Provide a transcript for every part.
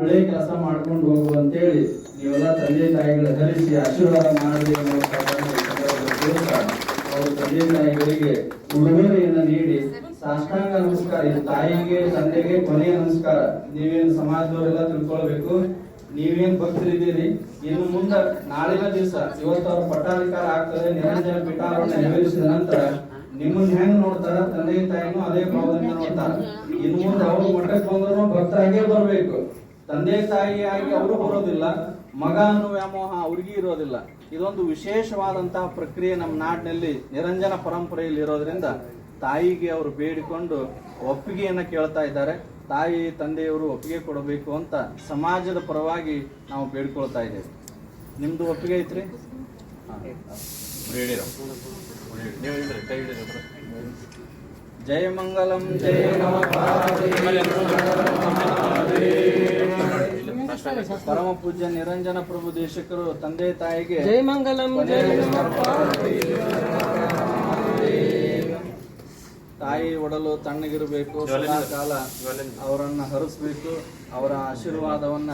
ಒಳ್ಳೆ ಕೆಲಸ ಮಾಡ್ಕೊಂಡು ಹೋಗು ಅಂತೇಳಿ ನೀವೆಲ್ಲ ತಂದೆ ತಾಯಿಗಳ ಧರಿಸಿ ಆಶೀರ್ವಾದ ಮಾಡಿ ಅವ್ರ ತಂದೆ ತಾಯಿಗಳಿಗೆ ಉಡುಗೊರೆಯನ್ನ ನೀಡಿ ಸಾಷ್ಟಾಂಗ ನಮಸ್ಕಾರ ತಾಯಿಗೆ, ತಂದೆಗೆ ಕೊನೆಯ ನಮಸ್ಕಾರ. ನೀವೇನು ಸಮಾಜದವರೆಲ್ಲ ತಿಳ್ಕೊಳ್ಬೇಕು? ನೀವೇನ್ ಭಕ್ತರಿದ್ದೀರಿ? ಇನ್ನು ಮುಂದೆ ನಾಳಿನ ದಿವಸ ಇವತ್ತು ಅವ್ರ ಪಟ್ಟಾಧಿಕಾರ ಆಗ್ತದೆ, ನಿರಂಜನ ಪೀಠಾರೋಹಣ ನೆರವೇರಿಸಿದ ನಂತರ ನಿಮ್ಮನ್ನ ಹೆಂಗ್ ನೋಡ್ತಾರ? ತಂದೆ ತಾಯಿನೂ ಅದೇ ಭಾವದಿಂದ ನೋಡ್ತಾರ. ಇನ್ನು ಮುಂದೆ ಅವ್ರ ಮಠಕ್ಕೆ ಬಂದ್ರು ಭಕ್ತರಾಗೇ ಬರ್ಬೇಕು. ತಂದೆ ತಾಯಿಯಾಗಿ ಅವರು ಬರೋದಿಲ್ಲ, ಮಗ ಅನ್ನೋ ವ್ಯಾಮೋಹ ಅವ್ರಿಗೂ ಇರೋದಿಲ್ಲ. ಇದೊಂದು ವಿಶೇಷವಾದಂತಹ ಪ್ರಕ್ರಿಯೆ ನಮ್ಮ ನಾಡಿನಲ್ಲಿ ನಿರಂಜನ ಪರಂಪರೆಯಲ್ಲಿ ಇರೋದ್ರಿಂದ ತಾಯಿಗೆ ಅವರು ಬೇಡಿಕೊಂಡು ಒಪ್ಪಿಗೆಯನ್ನ ಕೇಳ್ತಾ ಇದ್ದಾರೆ. ತಾಯಿ, ತಂದೆಯವರು ಒಪ್ಪಿಗೆ ಕೊಡಬೇಕು ಅಂತ ಸಮಾಜದ ಪರವಾಗಿ ನಾವು ಬೇಡ್ಕೊಳ್ತಾ ಇದ್ದೇವೆ. ನಿಮ್ದು ಒಪ್ಪಿಗೆ ಐತ್ರಿ? ಮಂಗಲಂ ಜಯ ನಮ. ಪರಮ ಪೂಜ್ಯ ನಿರಂಜನ ಪ್ರಭು ದೇಶಕರು ತಂದೆ ತಾಯಿಗೆ ಜೈ ಮಂಗಲಂ ಜಯ ತಾಯಿ ಒಡಲು ತಣ್ಣಗಿರಬೇಕು ಸದಾ ಕಾಲ ಅವರನ್ನು ಹರಿಸ್ಬೇಕು ಅವರ ಆಶೀರ್ವಾದವನ್ನ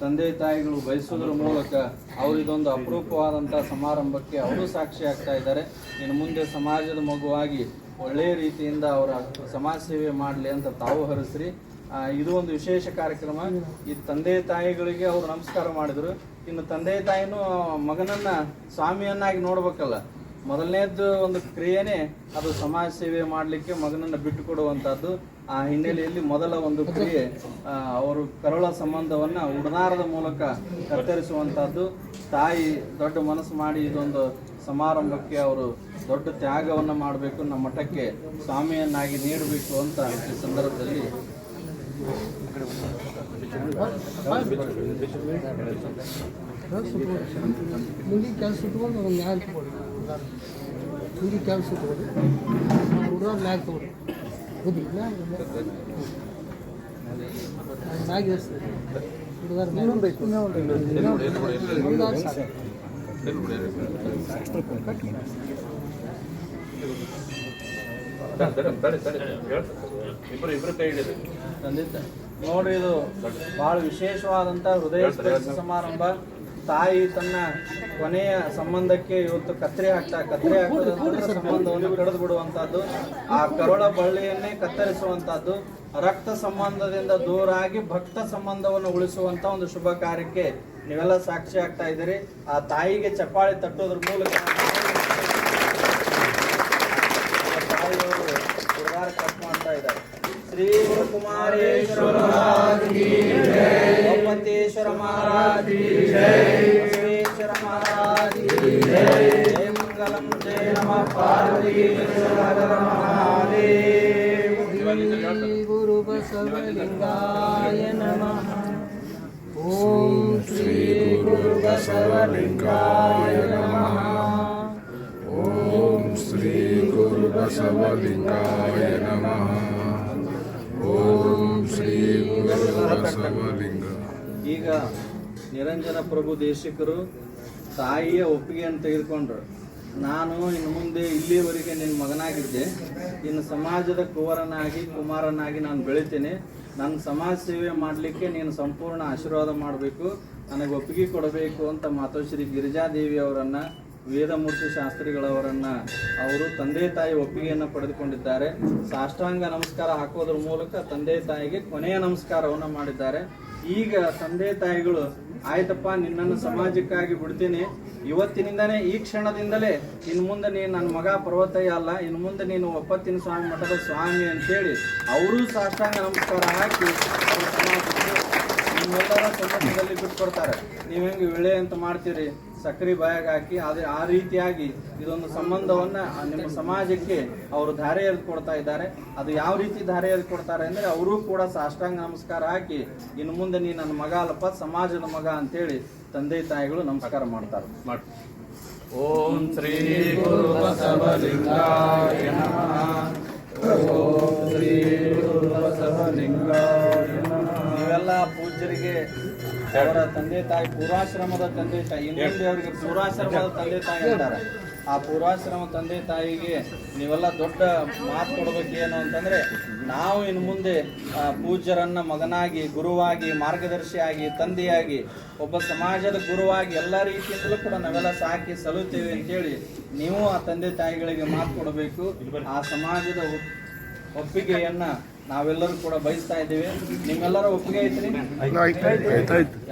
ತಂದೆ ತಾಯಿಗಳು ಬಯಸೋದ್ರ ಮೂಲಕ ಅವರಿದೊಂದು ಅಪರೂಪವಾದಂಥ ಸಮಾರಂಭಕ್ಕೆ ಅವರು ಸಾಕ್ಷಿ ಆಗ್ತಾ ಇದ್ದಾರೆ. ಇನ್ನು ಮುಂದೆ ಸಮಾಜದ ಮಗುವಾಗಿ ಒಳ್ಳೆಯ ರೀತಿಯಿಂದ ಅವರ ಸಮಾಜ ಸೇವೆ ಮಾಡಲಿ ಅಂತ ತಾವು ಹರಿಸ್ರಿ. ಇದು ಒಂದು ವಿಶೇಷ ಕಾರ್ಯಕ್ರಮ. ಈ ತಂದೆ ತಾಯಿಗಳಿಗೆ ಅವರು ನಮಸ್ಕಾರ ಮಾಡಿದ್ರು. ಇನ್ನು ತಂದೆ ತಾಯಿನೂ ಮಗನನ್ನ ಸ್ವಾಮಿಯನ್ನಾಗಿ ನೋಡ್ಬೇಕಲ್ಲ. ಮೊದಲನೇದ್ದು ಒಂದು ಕ್ರಿಯೆನೇ ಅದು ಸಮಾಜ ಸೇವೆ ಮಾಡಲಿಕ್ಕೆ ಮಗನನ್ನ ಬಿಟ್ಟು ಕೊಡುವಂತಹದ್ದು. ಆ ಹಿನ್ನೆಲೆಯಲ್ಲಿ ಮೊದಲ ಒಂದು ಕ್ರಿಯೆ ಅವರು ಕರುಳ ಸಂಬಂಧವನ್ನ ಉಡನಾರದ ಮೂಲಕ ಕತ್ತರಿಸುವಂತಹದ್ದು. ತಾಯಿ ದೊಡ್ಡ ಮನಸ್ಸು ಮಾಡಿ ಇದೊಂದು ಸಮಾರಂಭಕ್ಕೆ ಅವರು ದೊಡ್ಡ ತ್ಯಾಗವನ್ನು ಮಾಡಬೇಕು ನಮ್ಮ ಮಠಕ್ಕೆ ಸ್ವಾಮಿಯನ್ನಾಗಿ ನೀಡಬೇಕು ಅಂತ ಈ ಸಂದರ್ಭದಲ್ಲಿ ಹುಡುಗರು ನೋಡ್ರಿ ಇದು ಬಹಳ ವಿಶೇಷವಾದಂತ ಹೃದಯ ಸಮಾರಂಭ ತಾಯಿ ತನ್ನ ಕೊನೆಯ ಸಂಬಂಧಕ್ಕೆ ಇವತ್ತು ಕತ್ತರಿ ಹಾಕ್ತಾ ಕತ್ತರಿ ಹಾಕೋದಂತಂದ್ರೆ ಸಂಬಂಧವನ್ನು ಕಡಿದು ಬಿಡುವಂತಹದ್ದು ಆ ಕರುಳ ಬಳ್ಳಿಯನ್ನೇ ಕತ್ತರಿಸುವಂತಹದ್ದು ರಕ್ತ ಸಂಬಂಧದಿಂದ ದೂರಾಗಿ ಭಕ್ತ ಸಂಬಂಧವನ್ನು ಉಳಿಸುವಂತ ಒಂದು ಶುಭ ಕಾರ್ಯಕ್ಕೆ ನೀವೆಲ್ಲ ಸಾಕ್ಷಿ ಆಗ್ತಾ ಇದ್ದೀರಿ. ಆ ತಾಯಿಗೆ ಚಪ್ಪಾಳೆ ತಟ್ಟೋದ್ರ ಮೂಲಕ ತಾಯಿಯವರು ಹುಡುಗಾರ ಕಟ್ ಮಾಡ್ತಾ ಇದ್ದಾರೆ ಶ್ರೀ ಕುಮಾರೇಶ್ವರ ಮಹಾರಾಜ್ ಕಿ ಜೈ ಒಮ್ಮತೇಶ್ವರ ಮಹಾರಾಜ್ ಕಿ ಜೈ ಬಸವೇಶ್ವರ ಮಹಾರಾಜ್ ಕಿ ಜೈ ಜಯ ಮಂಗಲಂ ಜಯ ನಮ ಪಾರ್ವತಿ ಶ್ರೀ ಗುರು ಬಸವಲಿಂಗಾಯ ನಮಃ ಓಂ ಶ್ರೀ ಗುರು ಬಸವಲಿಂಗಾಯ ನಮಃ ಓಂ ಶ್ರೀ ಗುರು ನಮಃ ಓಂ ಶ್ರೀ ಈಗ ನಿರಂಜನ ಪ್ರಭು ದೇಶಿಕರು ತಾಯಿಯ ಒಪ್ಪಿಗೆಯನ್ನು ತೆಗೆದುಕೊಂಡ್ರು. ನಾನು ಇನ್ನು ಮುಂದೆ ಇಲ್ಲಿಯವರೆಗೆ ನಿನ್ನ ಮಗನಾಗಿದ್ದೆ. ಇನ್ನು ಸಮಾಜದ ಕುವರನಾಗಿ, ಕುಮಾರನಾಗಿ ನಾನು ಬೆಳಿತೇನೆ. ನನ್ನ ಸಮಾಜ ಸೇವೆ ಮಾಡಲಿಕ್ಕೆ ನೀನು ಸಂಪೂರ್ಣ ಆಶೀರ್ವಾದ ಮಾಡಬೇಕು. ನನಗೆ ಒಪ್ಪಿಗೆ ಕೊಡಬೇಕು ಅಂತ ಮಾತೋಶ್ರೀ ಗಿರಿಜಾದೇವಿ ಅವರನ್ನ ವೇದಮೂರ್ತಿ ಶಾಸ್ತ್ರಿಗಳವರನ್ನ ಅವರು ತಂದೆ ತಾಯಿ ಒಪ್ಪಿಗೆಯನ್ನು ಪಡೆದುಕೊಂಡಿದ್ದಾರೆ. ಸಾಷ್ಟಾಂಗ ನಮಸ್ಕಾರ ಹಾಕೋದ್ರ ಮೂಲಕ ತಂದೆ ತಾಯಿಗೆ ಕೊನೆಯ ನಮಸ್ಕಾರವನ್ನು ಮಾಡಿದ್ದಾರೆ. ಈಗ ತಂದೆ ತಾಯಿಗಳು, ಆಯ್ತಪ್ಪ, ನಿನ್ನನ್ನು ಸಮಾಜಕ್ಕಾಗಿ ಬಿಡ್ತೀನಿ. ಇವತ್ತಿನಿಂದನೇ ಈ ಕ್ಷಣದಿಂದಲೇ ಇನ್ನು ಮುಂದೆ ನೀನು ನನ್ನ ಮಗ ಪರ್ವತಯ್ಯ ಅಲ್ಲ, ಇನ್ನು ಮುಂದೆ ನೀನು ಒಪ್ಪತ್ತಿನ ಸ್ವಾಮಿ ಮಠದ ಸ್ವಾಮಿ ಅಂತೇಳಿ ಅವರೂ ಸಾಷ್ಟಾಂಗ ನಮಸ್ಕಾರ ಹಾಕಿ ಸಮಾಜಕ್ಕೆ ನಿಮ್ಮೆಲ್ಲರ ಸಮಾಜದಲ್ಲಿ ಬಿಟ್ಕೊಡ್ತಾರೆ. ನೀವು ಹೆಂಗೆ ವಿಳೆ ಅಂತ ಮಾಡ್ತೀರಿ? ಸಕ್ರಿ ಬಾಯಾಗ ಹಾಕಿ ಅದೇ ಆ ರೀತಿಯಾಗಿ ಇದೊಂದು ಸಂಬಂಧವನ್ನ ನಿಮ್ಮ ಸಮಾಜಕ್ಕೆ ಅವರು ಧಾರೆ ಕೊಡ್ತಾ ಇದ್ದಾರೆ. ಅದು ಯಾವ ರೀತಿ ಧಾರೆ ಕೊಡ್ತಾರೆ ಅಂದ್ರೆ ಅವರು ಕೂಡ ಸಾಷ್ಟಾಂಗ ನಮಸ್ಕಾರ ಹಾಕಿ ಇನ್ನು ಮುಂದೆ ನೀ ನನ್ನ ಮಗ ಅಲ್ಲಪ್ಪ ಸಮಾಜದ ಮಗ ಅಂತೇಳಿ ತಂದೆ ತಾಯಿಗಳು ನಮಸ್ಕಾರ ಮಾಡ್ತಾರೆ. ಮಾಡಿ ಓಂ ಶ್ರೀ ಗುರು ಬಸವಲಿಂಗಾಯ ನಮಃ. ಓಂ ಶ್ರೀ ಗುರು ಬಸವಲಿಂಗಾಯ ನಮಃ. ನೀವೆಲ್ಲ ಪೂಜ್ಯರಿಗೆ ಅವರ ತಂದೆ ತಾಯಿ ಪೂರ್ವಾಶ್ರಮದ ತಂದೆ ತಾಯಿ ಇನ್ನೊಂದು ಅವರಿಗೆ ಪೂರ್ವಾಶ್ರಮದ ತಂದೆ ತಾಯಿ ಅಂತಾರೆ. ಆ ಪೂರ್ವಾಶ್ರಮ ತಂದೆ ತಾಯಿಗೆ ನೀವೆಲ್ಲ ದೊಡ್ಡ ಮಾತು ಕೊಡ್ಬೇಕೇನು ಅಂತಂದ್ರೆ ನಾವು ಇನ್ನು ಮುಂದೆ ಆ, ಪೂಜ್ಯರನ್ನ ಮಗನಾಗಿ ಗುರುವಾಗಿ ಮಾರ್ಗದರ್ಶಿಯಾಗಿ ತಂದೆಯಾಗಿ ಒಬ್ಬ ಸಮಾಜದ ಗುರುವಾಗಿ ಎಲ್ಲ ರೀತಿಯಿಂದಲೂ ಕೂಡ ನಾವೆಲ್ಲ ಸಾಕಿ ಸಲ್ಲುತ್ತೇವೆ ಅಂತೇಳಿ ನೀವು ಆ ತಂದೆ ತಾಯಿಗಳಿಗೆ ಮಾತು ಕೊಡಬೇಕು. ಆ ಸಮಾಜದ ಒಪ್ಪಿಗೆಯನ್ನ ನಾವೆಲ್ಲರೂ ಕೂಡ ಬಯಸ್ತಾ ಇದ್ದೇವೆ. ನಿಮ್ಮೆಲ್ಲರ ಒಪ್ಪಿಗೆ ಐತ್ರಿ?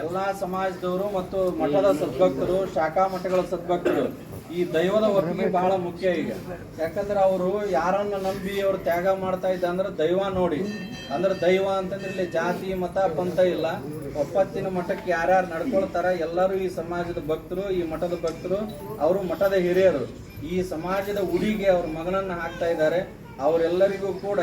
ಎಲ್ಲಾ ಸಮಾಜದವರು ಮತ್ತು ಮಠದ ಸದ್ಭಕ್ತರು ಶಾಖಾ ಮಠಗಳ ಸದ್ಭಕ್ತರು ಈ ದೈವದ ಒಪ್ಪಿಗೆ ಬಹಳ ಮುಖ್ಯ ಈಗ. ಯಾಕಂದ್ರೆ ಅವರು ಯಾರನ್ನ ನಂಬಿ ಅವ್ರು ತ್ಯಾಗ ಮಾಡ್ತಾ ಇದ್ದ ಅಂದ್ರೆ ದೈವ ನೋಡಿ. ಅಂದ್ರೆ ದೈವ ಅಂತಂದ್ರೆ ಇಲ್ಲಿ ಜಾತಿ ಮತ ಪಂಥ ಇಲ್ಲ. ಒಪ್ಪತ್ತಿನ ಮಠಕ್ಕೆ ಯಾರ್ಯಾರು ನಡ್ಕೊಳ್ತಾರ ಎಲ್ಲರೂ ಈ ಸಮಾಜದ ಭಕ್ತರು ಈ ಮಠದ ಭಕ್ತರು ಅವರು ಮಠದ ಹಿರಿಯರು. ಈ ಸಮಾಜದ ಉಡಿಗೆ ಅವ್ರ ಮಗನನ್ನ ಹಾಕ್ತಾ ಇದ್ದಾರೆ. ಅವರೆಲ್ಲರಿಗೂ ಕೂಡ